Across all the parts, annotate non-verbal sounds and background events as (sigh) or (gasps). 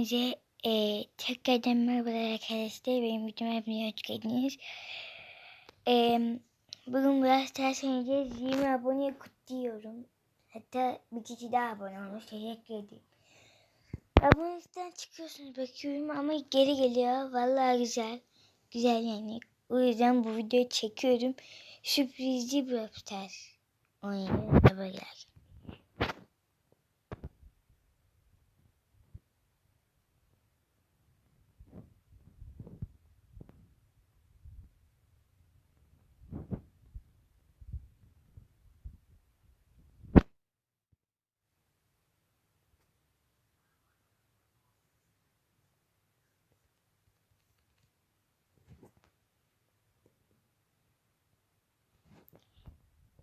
Hepinize e, tekrardan merhabalar arkadaşlar. Benim videoma hepinize hoş geldiniz. E, bugün biraz ters oynayacağız. 20 abone kutluyorum. Hatta bir kişi daha abone olmuş. Teşekkür ederim. Abonelikten çıkıyorsunuz bakıyorum ama geri geliyor. Vallahi güzel. Güzel yani. O yüzden bu videoyu çekiyorum. Sürprizli bir ters oynayacağız. Haberler.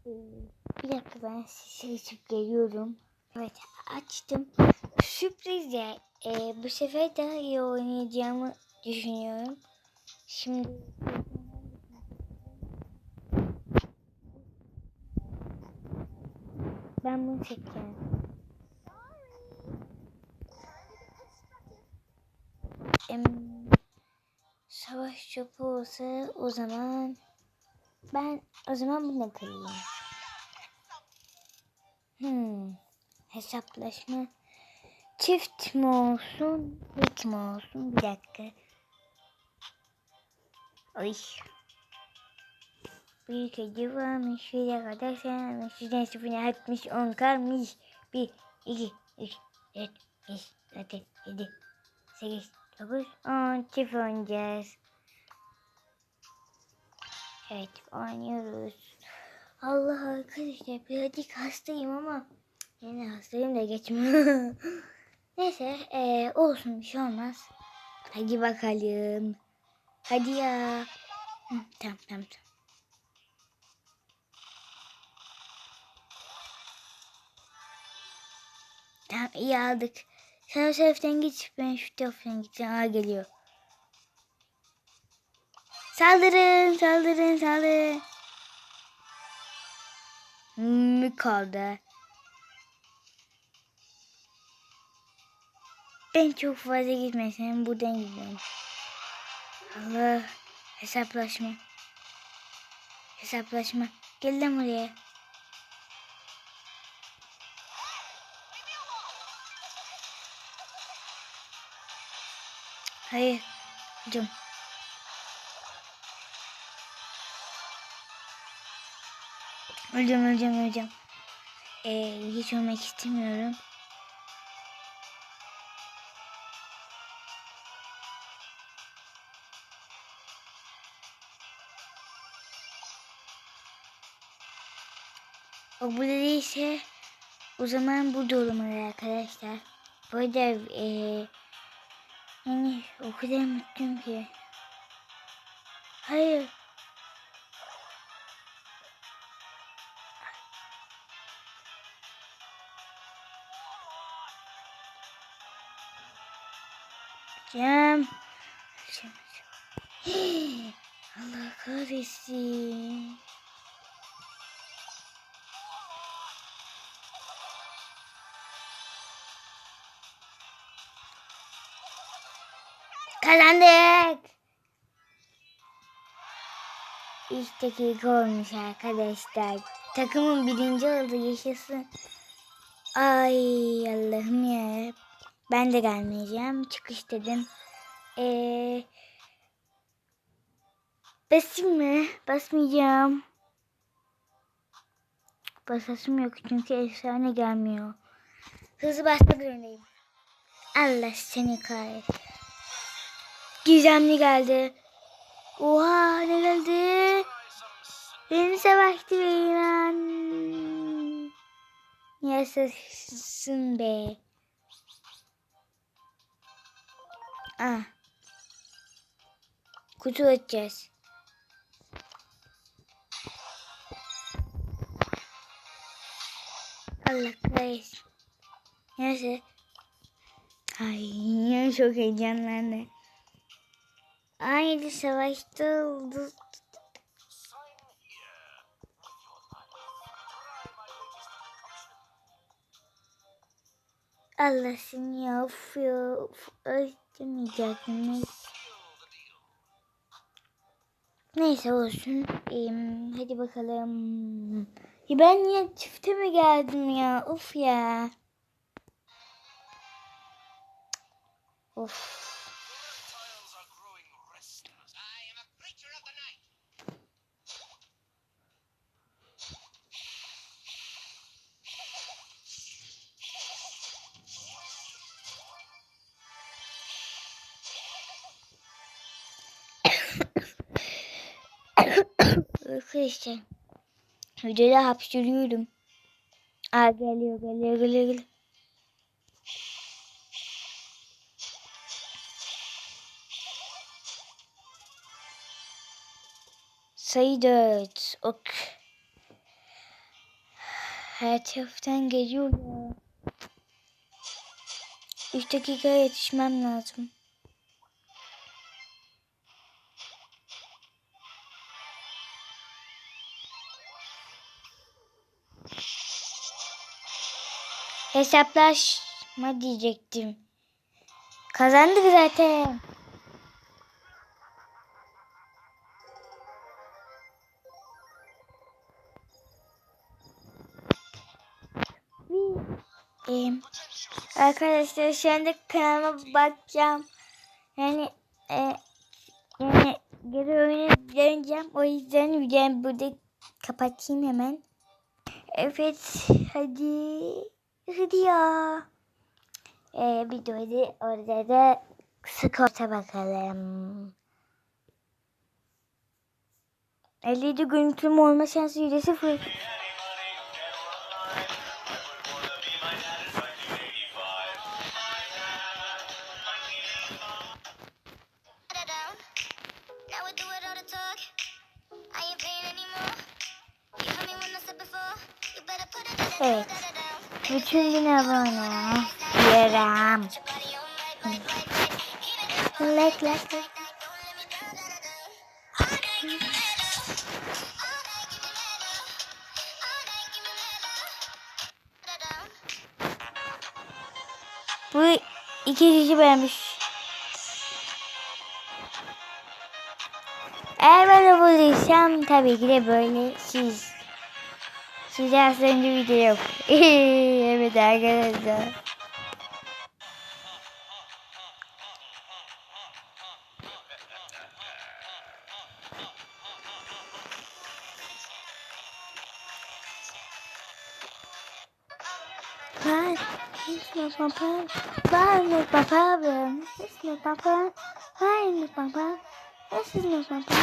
Bir dakika ben size açıp geliyorum. Evet açtım. Sürprizle e, bu sefer daha iyi oynayacağımı düşünüyorum. Şimdi ben bunu çekeceğim. Em, savaş çöpü olsa o zaman ben o zaman bunu kırayım. Hmm. Hesaplaşma. Çift mi olsun? Tek mi olsun? Bir dakika. Ay. Bir kedi varmış. Şuraya kadar sayarmış. Şuradan sıfırına 60 10 kalmış. 1, 2, 3, 4, 5, 6, 7, 8, 9, 10. Çift oynayacağız. Evet oynuyoruz. Allah arkadaşlar birazcık hastayım ama yine hastayım da geçmiyor. (laughs) Neyse ee, olsun bir şey olmaz. Hadi bakalım. Hadi ya. Hı, tamam tamam tamam. Tamam iyi aldık. Sen o taraftan git ben şu taraftan gideceğim. Aa geliyor. Saldırın saldırın saldırın. Hmm, kaldı. Ben çok fazla gitmesem buradan gidiyorum. Allah hesaplaşma. Hesaplaşma. Gel lan buraya. Hayır. Hocam. Öleceğim öleceğim öleceğim. Ee, hiç ölmek istemiyorum. O burada değilse o zaman burada olmalı arkadaşlar. Bu arada ee, yani o kadar mutluyum ki. Hayır. Cem. (gasps) Allah kahretsin. Kazandık. İlk dakika olmuş arkadaşlar. Takımın birinci oldu yaşasın. Ay Allah'ım ya. Ben de gelmeyeceğim. Çıkış dedim. Ee, basayım mı? Basmayacağım. Basasım yok çünkü efsane gelmiyor. Hızlı basmak zorundayım. Allah seni kahretsin. Gizemli geldi. Oha ne geldi? Beni savaştı Beyman. Yaşasın be. Ah. Kutu açacağız. Allah kahretsin. Neyse. Ay (laughs) çok heyecanlandım. Aynı savaşta oldu. Allah seni ya. Of ya. Neyse. Neyse olsun. Ee, hadi bakalım. Ya ben niye çifte mi geldim ya? Of ya. Of. Arkadaşlar. Videoda hapşırıyorum. Aa geliyor geliyor geliyor geliyor. Sayı dört. Ok. Her taraftan geliyor ya. Üç dakika yetişmem lazım. Hesaplaşma diyecektim. Kazandık zaten. Ee, arkadaşlar şu anda kanalıma bakacağım. Yani e, yani geri oyuna döneceğim. O yüzden videomu burada kapatayım hemen. Evet hadi. Ya. Ee, videoyu orada da skorta bakalım. 57 görüntülüm olma şansı %0. Night, give me that love. Down. Bu iki kişi beğenmiş. Eğer ben de bulursam tabii ki de böyle siz. Size az önce video yok. (laughs) evet arkadaşlar. Fun, it's no papa. Fun, no papa. It's no papa. Fun, no papa. This is no papa.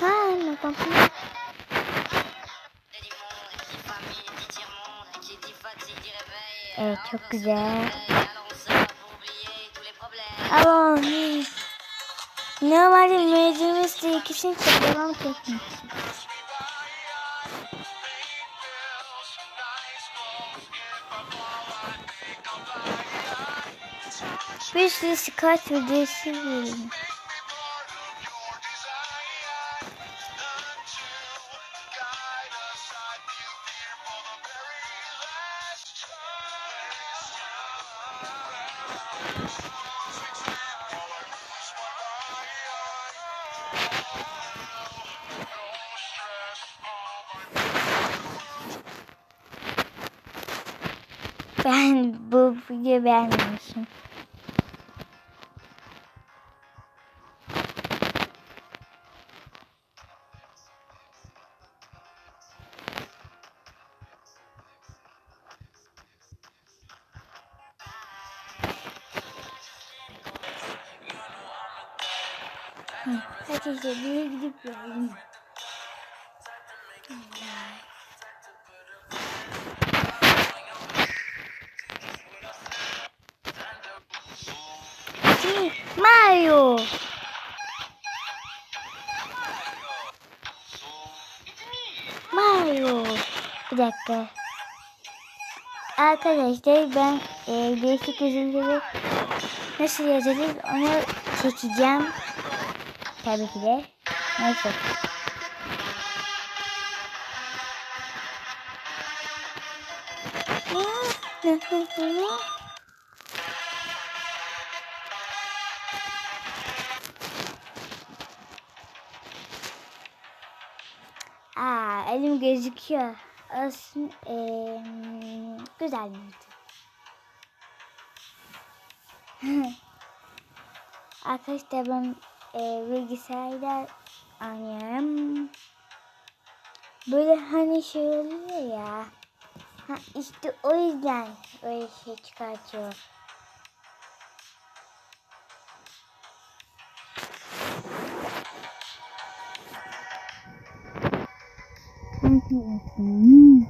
Fun, no papa. Evet çok güzel. Ama normalde meclis de ikisini çekemem teknik. Bir sürü Scott videosu verin. Ben bu videoyu beğenmemişim. Hadi bir gidip. Hadi Mario. Mario. Bir dakika. Arkadaşlar ben e, değişik yazıları nasıl yazılır onu çekeceğim. Tabii ki de. Neyse. Aa, elim gözüküyor. Aslında e, güzel miydi? (laughs) Arkadaşlar ben e, bilgisayarda oynuyorum. Böyle hani şey oluyor ya. Ha, işte o yüzden böyle şey çıkartıyor. Allah'ım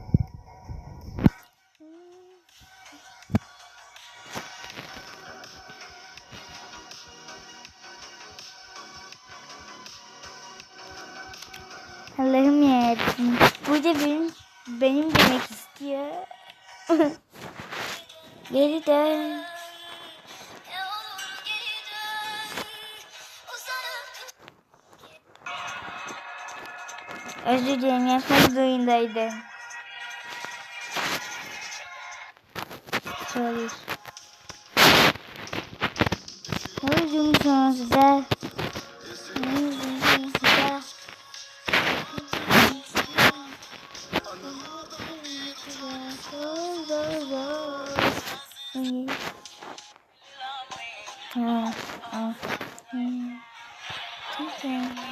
Özür dilerim yapmak zorundaydım. Sorry. Ne oldu sonsuza? Ne ha, hmm. Okay.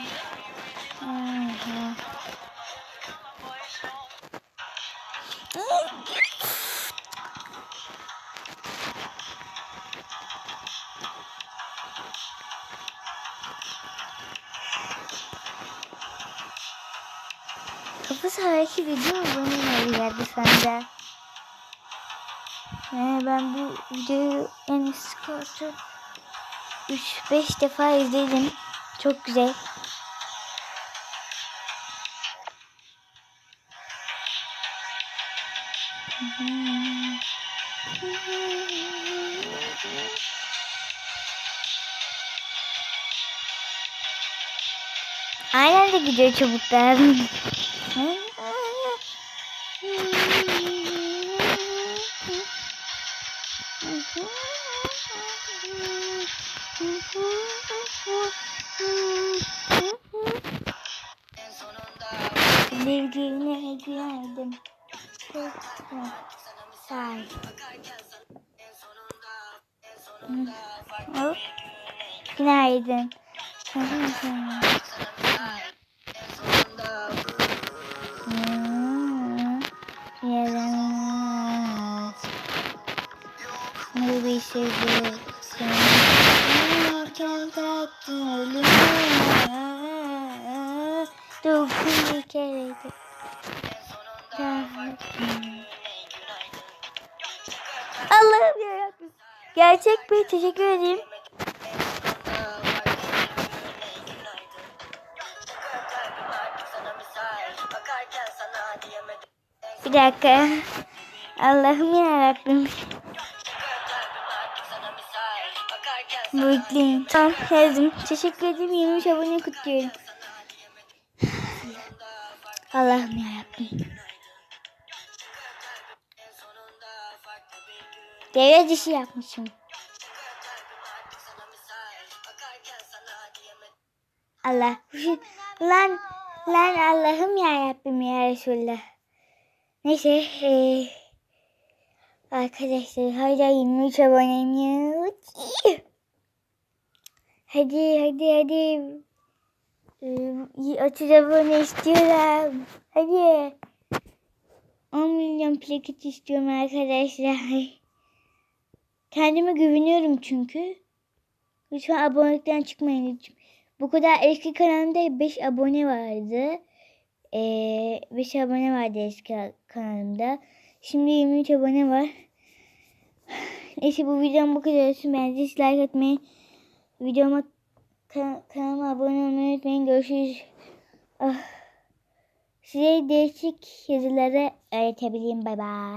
Mu? Bunun öyle geldi sende. Yani ben bu videoyu en sıkıntı 3-5 defa izledim. Çok güzel. Aynen de gidiyor çubuklar. (laughs) Sevdiğine en sonunda farklı Hop. Günaydın. sonunda Yaramaz. Ne bir şey seni. Gerçek bir teşekkür farklı bir dakika. Allah'ım yarabbim. Mutluyum. Tamam yazdım. Teşekkür ederim. 23 abone kutluyorum. Allah'ım yarabbim. Devre dışı yapmışım. Allah. Lan lan Allah'ım ya Rabbim ya Resulullah. Neyse. eee, arkadaşlar hala 23 aboneyim ya. Hadi hadi hadi. Eee, 30 abone istiyorum. Hadi. 10 milyon plaket istiyorum arkadaşlar. (laughs) Kendime güveniyorum çünkü. Lütfen abonelikten çıkmayın lütfen. Bu kadar eski kanalımda 5 abone vardı. Ee, 5 abone vardı eski kanalımda. Şimdi 23 abone var. (sighs) Neyse bu videom bu kadar olsun. Bence like atmayı, videoma kan- kanalıma abone olmayı unutmayın. Görüşürüz. Ah. Size değişik yazıları öğretebileyim. Bay bay.